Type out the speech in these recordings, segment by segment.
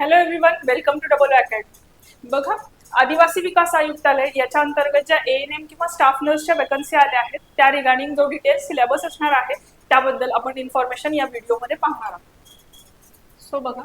Hello everyone welcome to double academy बघा आदिवासी विकास आयुक्तालय याच्या अंतर्गत ज्या एन एम किंवा स्टाफ नर्सच्या वेकन्सी आल्या आहेत त्या रिगार्डिंग जो डिटेल सिलेबस असणार आहे त्याबद्दल आपण इन्फॉर्मेशन या व्हिडिओमध्ये पाहणार आहोत. सो बघा.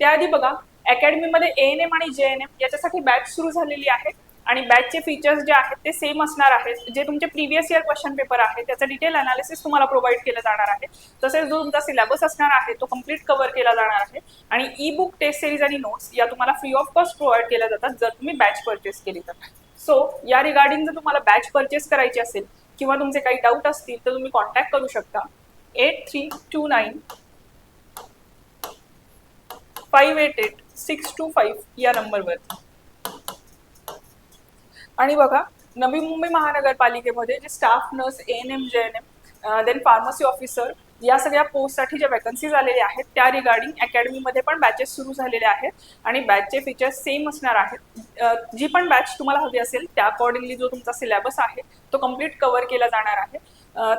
त्याआधी बघा अकॅडमीमध्ये एन एम आणि जे एन एम याच्यासाठी बॅच सुरू झालेली आहे. आणि बॅचचे फीचर्स जे आहेत ते सेम असणार आहेत. जे तुमचे प्रिव्हियस इयर क्वेश्चन पेपर आहे त्याचं डिटेल अनालिसिस तुम्हाला प्रोव्हाइड केलं जाणार आहे. तसेच जो तुमचा सिलेबस असणार आहे तो कंप्लीट कव्हर केला जाणार आहे. आणि ई बुक टेस्ट सिरीज आणि नोट्स या तुम्हाला फ्री ऑफ कॉस्ट प्रोव्हाइड केल्या जातात जर तुम्ही बॅच परचेस केली तर. सो या रिगार्डिंग जर तुम्हाला बॅच परचेस करायची असेल किंवा तुमचे काही डाऊट असतील तर तुम्ही कॉन्टॅक्ट करू शकता. Eight three two nine five eight eight six two five या नंबरवर आणि बघा नवी मुंबई महानगरपालिकेमध्ये जे staff nurse N M G N M then pharmacy officer या सगळ्या पोस्टसाठी ज्या वॅकन्सी झालेल्या आहेत त्या रिगार्डिंग अकॅडमीमध्ये पण बॅचेस सुरू झालेले आहेत. आणि बॅचचे फीचर्स सेम असणार आहेत. जी पण बॅच तुम्हाला हवी असेल त्या अकॉर्डिंगली जो तुमचा सिलेबस आहे तो कंप्लीट कव्हर केला जाणार आहे.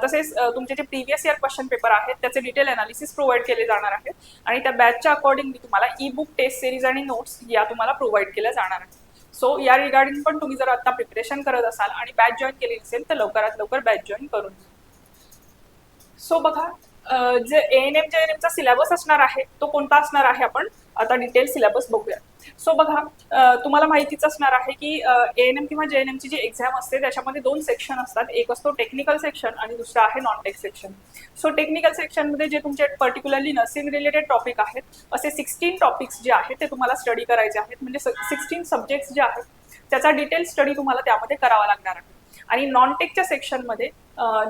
तसेच तुमचे जे प्रिव्हियस इयर क्वेश्चन पेपर आहेत त्याचे डिटेल अनालिसिस प्रोव्हाइड केले जाणार आहेत. आणि त्या बॅचच्या अकॉर्डिंगली तुम्हाला ई बुक टेस्ट सिरीज आणि नोट्स या तुम्हाला प्रोव्हाइड केल्या जाणार आहेत. सो या रिगार्डिंग पण तुम्ही जर आता प्रिपरेशन करत असाल आणि बॅच जॉईन केली असेल तर लवकरात लवकर बॅच जॉईन करून सो बघा जे A N M G N M syllabus असणार आहे तो कोणता असणार आहे आपण आता डिटेल सिलेबस बघूया. सो बघा तुम्हाला माहितीच असणार आहे की ए एन एम किंवा जे जी एक्झाम असते त्याच्यामध्ये दोन सेक्शन असतात. एक असतो टेक्निकल सेक्शन आणि दुसरा आहे non tech section so technical सेक्शनमध्ये जे तुमचे पर्टिक्युलरली नर्सिंग रिलेटेड टॉपिक आहेत असे सिक्स्टीन टॉपिक्स जे आहेत ते तुम्हाला स्टडी करायचे आहेत. म्हणजे सिक्स्टीन सब्जेक्ट्स जे आहेत त्याचा डिटेल स्टडी तुम्हाला त्यामध्ये करावा लागणार आहे. आणि नॉन टेकच्या सेक्शनमध्ये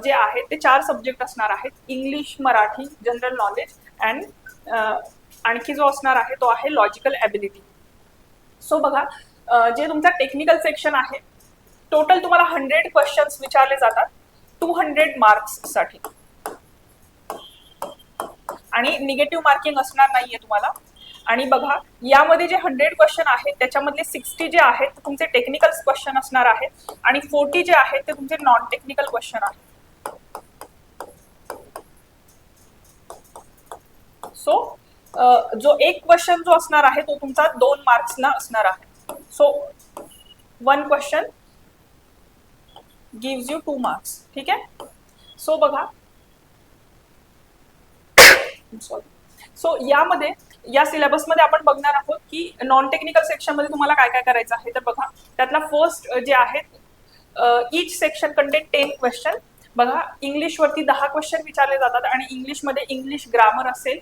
जे आहेत ते चार सब्जेक्ट असणार आहेत. English Marathi general knowledge and आणखी जो असणार आहे तो आहे लॉजिकल ॲबिलिटी सो बघा जे तुमचा टेक्निकल सेक्शन आहे टोटल तुम्हाला हंड्रेड क्वेश्चन्स विचारले जातात टू हंड्रेड मार्क्ससाठी आणि निगेटिव्ह मार्किंग असणार नाहीये तुम्हाला. आणि बघा यामध्ये जे हंड्रेड क्वेश्चन आहेत त्याच्यामधले सिक्स्टी जे आहेत ते तुमचे टेक्निकल क्वेश्चन असणार आहेत. आणि फोर्टी जे आहेत ते तुमचे नॉन टेक्निकल क्वेश्चन आहेत. सो जो एक क्वेश्चन जो असणार आहे तो तुमचा दोन मार्क्सना असणार आहे. So one question gives you two marks ठीक आहे? सो बघा. सॉरी सो यामध्ये या सिलेबसमध्ये आपण बघणार आहोत की नॉन टेक्निकल सेक्शनमध्ये तुम्हाला काय काय करायचं आहे तर बघा. त्यातला फर्स्ट जे आहेत each section contain ten question बघा इंग्लिशवरती दहा क्वेश्चन विचारले जातात आणि इंग्लिशमध्ये इंग्लिश ग्रामर असेल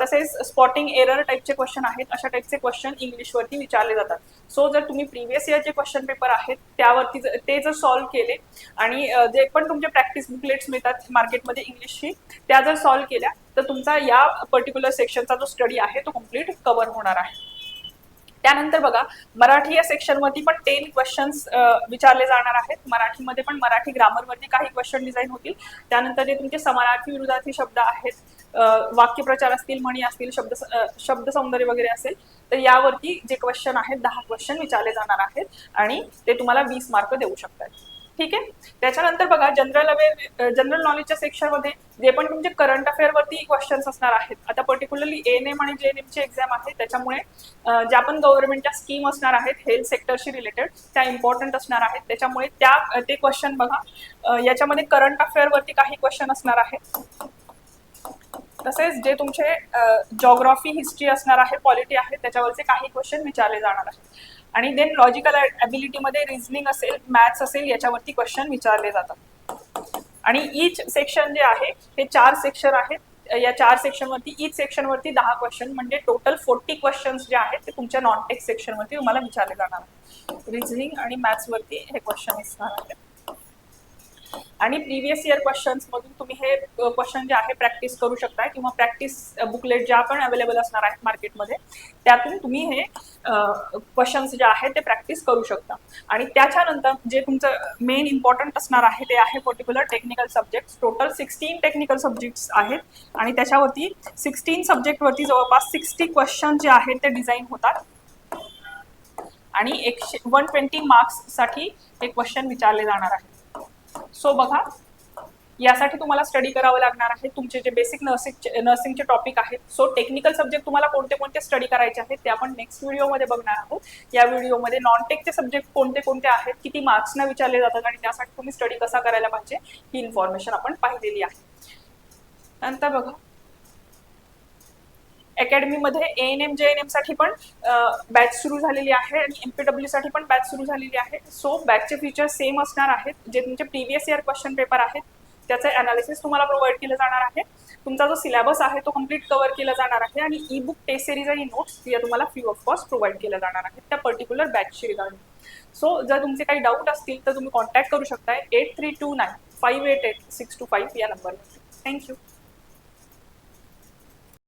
तसेच स्पॉटिंग एरर टाईपचे क्वेश्चन आहेत अशा टाईपचे क्वेश्चन इंग्लिशवरती विचारले जातात. सो जर तुम्ही प्रिव्हियस इयर जे क्वेश्चन पेपर आहेत त्यावरती जर- ते जर सॉल्व्ह केले आणि जे पण तुमचे प्रॅक्टिस बुकलेट्स मिळतात मार्केटमध्ये इंग्लिशची त्या जर सॉल्व्ह केल्या तर तुमचा या पर्टिक्युलर सेक्शनचा जो स्टडी आहे तो कंप्लीट कव्हर होणार आहे. त्यानंतर बघा मराठी या सेक्शनवरती पण टेन क्वेश्चन्स विचारले जाणार आहेत. मराठीमध्ये पण मराठी ग्रामरवरती काही क्वेश्चन डिझाईन होतील. त्यानंतर जे तुमचे समानार्थी विरुद्धार्थी शब्द आहेत वाक्यप्रचार असतील म्हणी असतील शब्द शब्द सौंदर्य वगैरे असेल तर यावरती जे क्वेश्चन आहेत दहा क्वेश्चन विचारले जाणार आहेत. आणि ते तुम्हाला वीस मार्क देऊ शकतात ठीक आहे? त्याच्यानंतर बघा जनरल अवेअर जनरल नॉलेजच्या सेक्शनमध्ये जे पण तुमचे करंट अफेअरवरती क्वेश्चन्स असणार आहेत. आता पर्टिक्युलरली एन एम आणि जे एन एमची एक्झाम आहे. त्याच्यामुळे ज्या पण गव्हर्नमेंटच्या स्कीम असणार आहेत हेल्थ सेक्टरशी रिलेटेड त्या इम्पॉर्टंट असणार आहेत. त्याच्यामुळे त्या ते क्वेश्चन बघा. याच्यामध्ये करंट अफेअरवरती काही क्वेश्चन असणार आहेत. तसेच जे तुमचे जॉग्राफी हिस्ट्री असणार आहे पॉलिटी आहे त्याच्यावरचे काही क्वेश्चन विचारले जाणार आहेत. आणि देन लॉजिकल ॲबिलिटीमध्ये रिझनिंग असेल मॅथ्स असेल याच्यावरती क्वेश्चन विचारले जातात. आणि ईच सेक्शन जे आहे हे चार सेक्शन आहेत. या चार सेक्शनवरती ईच सेक्शनवरती दहा क्वेश्चन म्हणजे टोटल फोर्टी क्वेश्चन्स जे आहेत ते तुमच्या नॉन टेक सेक्शनवरती तुम्हाला विचारले जाणार रिझनिंग आणि मॅथ्सवरती हे क्वेश्चन असणार आहेत. आणि प्रिव्हियस इयर क्वेश्चन्स मधून तुम्ही हे क्वेश्चन जे आहे प्रॅक्टिस करू शकता किंवा प्रॅक्टिस बुकलेट ज्या पण अवेलेबल असणार आहेत मार्केटमध्ये त्यातून तुम्ही हे क्वेश्चन्स जे आहेत ते प्रॅक्टिस करू शकता. आणि त्याच्यानंतर जे तुमचं मेन इम्पॉर्टंट असणार आहे ते आहे particular technical subject total sixteen technical subjects आहेत आणि त्याच्यावरती सिक्स्टीन सब्जेक्टवरती जवळपास सिक्स्टी क्वेश्चन जे आहेत ते डिझाईन होतात. आणि एकशे वन ट्वेंटी मार्क्ससाठी हे क्वेश्चन विचारले जाणार आहेत. सो बघा यासाठी तुम्हाला स्टडी करावं लागणार आहे. तुमचे जे बेसिक नर्सिंगचे नर्सिंगचे टॉपिक आहेत सो टेक्निकल सब्जेक्ट तुम्हाला कोणते कोणते स्टडी करायचे आहेत ते आपण नेक्स्ट व्हिडिओमध्ये बघणार आहोत. या व्हिडिओमध्ये नॉन टेकचे सब्जेक्ट कोणते कोणते आहेत किती मार्क्सना विचारले जातात आणि त्यासाठी तुम्ही स्टडी कसा करायला पाहिजे ही इन्फॉर्मेशन आपण पाहिलेली आहे. नंतर बघा. अकॅडमीमध्ये A N M G N एमसाठी पण बॅच सुरू झालेली आहे आणि एमपीडब्ल्यू साठी पण बॅच सुरू झालेली आहे. सो बॅचचे फीचर्स सेम असणार आहेत जे तुमचे प्रिव्हियस इयर क्वेश्चन पेपर आहेत. त्याचं अनालिसिस तुम्हाला प्रोव्हाइड केलं जाणार आहे. तुमचा जो सिलेबस आहे तो कंप्लीट कव्हर केला जाणार आहे. आणि ई बुक टेस्ट सिरीज आणि नोट्स या तुम्हाला फ्री ऑफ कॉस्ट प्रोव्हाइड केल्या जाणार आहेत त्या पर्टिक्युलर बॅचशी रिगार्डिंग सो जर तुमचे काही डाऊट असतील तर तुम्ही कॉन्टॅक्ट करू शकताय. Eight three two nine five eight eight six two five या नंबरवर थँक्यू